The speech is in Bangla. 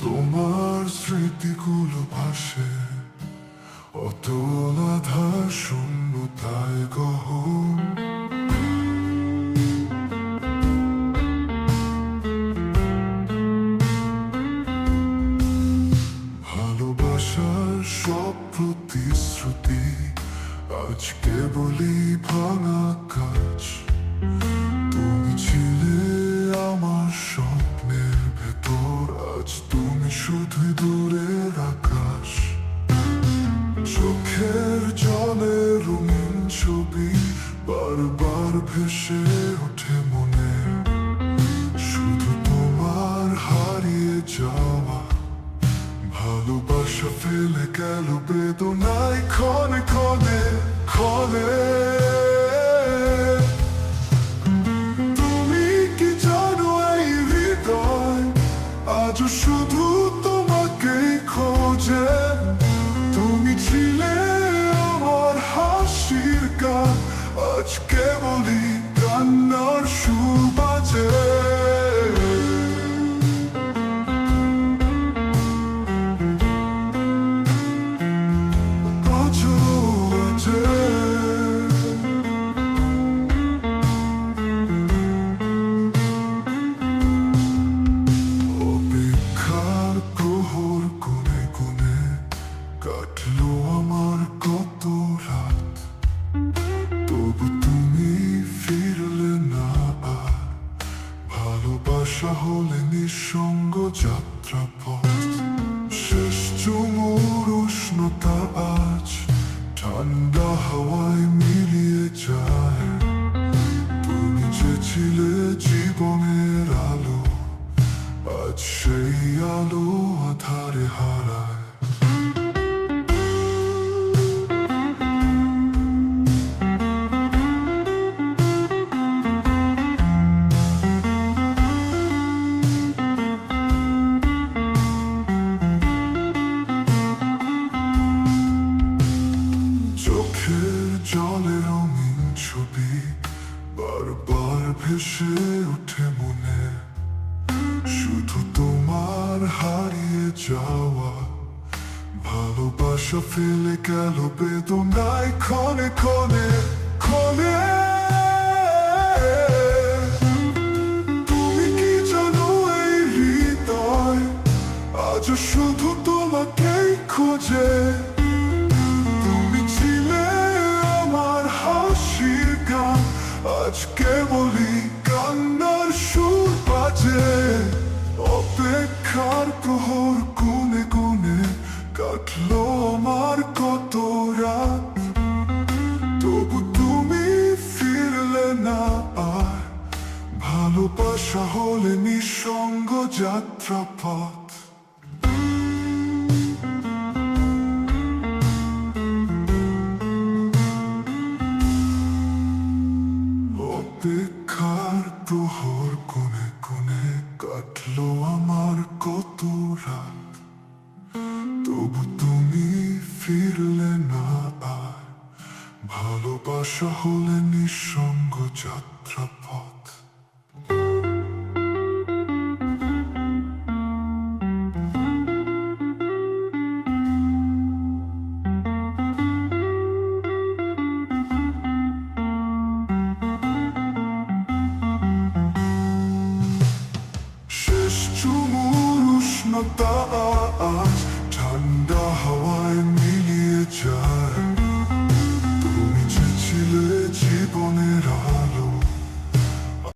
তোমার স্মৃতিগুলো ভাসে অতলাধা শূন্যতায় গহন। ভালোবাসার সব প্রতিশ্রুতি ভাঙা কাজ। তুমি ছিলে চোখের জলে রঙিন ছবি বারবার ভেসে ওঠে। নিঃসঙ্গ যাত্রা উষ্ণতা আজ ঠান্ডা হাওয়ায় মিলিয়ে যায়। তুমি যে জীবনের আলো, আজ সেই আলো আধারে ভেসে ওঠে মনে শুধু তোমার হারিয়ে যাওয়া ভালোবাসা ফেলে গেল বেদনায় ক্ষণে ক্ষণে ক্ষণে। তুমি কি জানো হৃদয়? আজ শুধু তোমাকেই খোঁজে। তুমি ছিলে আমার হাসির গান, আজ কেবলই কাটলো আমার কত রাত। তবু তুমি ফিরলে না আর। ভালোবাসা হলে নিঃসঙ্গ যাত্রা পথ অপেক্ষার প্রহর কোণে কোণে কাটলো আমার কত রাত। তবু তুমি ফিরলে না আর ভালোবাসা হলে নিঃসঙ্গ যাত্রা পথ শেষ চুমুর উষ্ণতা